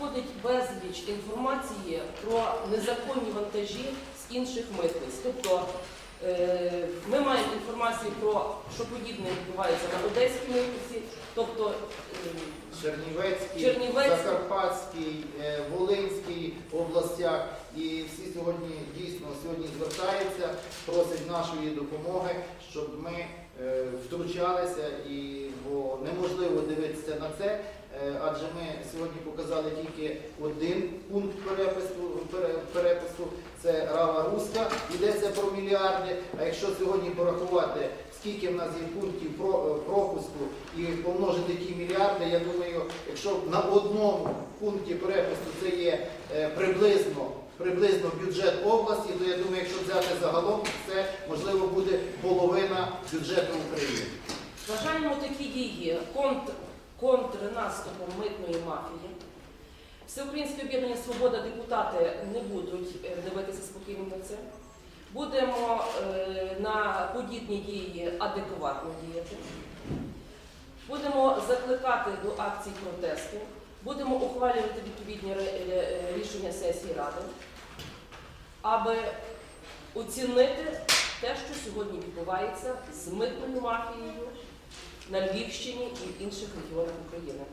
надходить безліч інформації про незаконні вантажі з інших митниць. Тобто е, ми маємо інформацію про що подібне відбувається на Одеській митниці, тобто е, Чернівецький, Чернівецький. Закарпатський, е, областях. І всі сьогодні дійсно сьогодні звертаються, просять нашої допомоги, щоб ми втручалися, і бо неможливо дивитися на це, адже ми сьогодні показали тільки один пункт перепису, перепису це Рава Руська, йдеться про мільярди. А якщо сьогодні порахувати, скільки в нас є пунктів е, пропуску і помножити ті мільярди, я думаю, якщо на одному пункті перепису це є е, приблизно. Приблизно бюджет області, то я думаю, якщо взяти загалом, це можливо буде половина бюджету України. Вважаємо такі дії контр, контрнаступом митної мафії. Всеукраїнське об'єднання Свобода депутати не будуть е, дивитися спокійно на це. Будемо е, на подібні дії адекватно діяти. Будемо закликати до акцій протесту. Будемо ухвалювати відповідні е, рішення сесії Ради, аби оцінити те, що сьогодні відбувається з митною мафією на Львівщині і в інших регіонах України.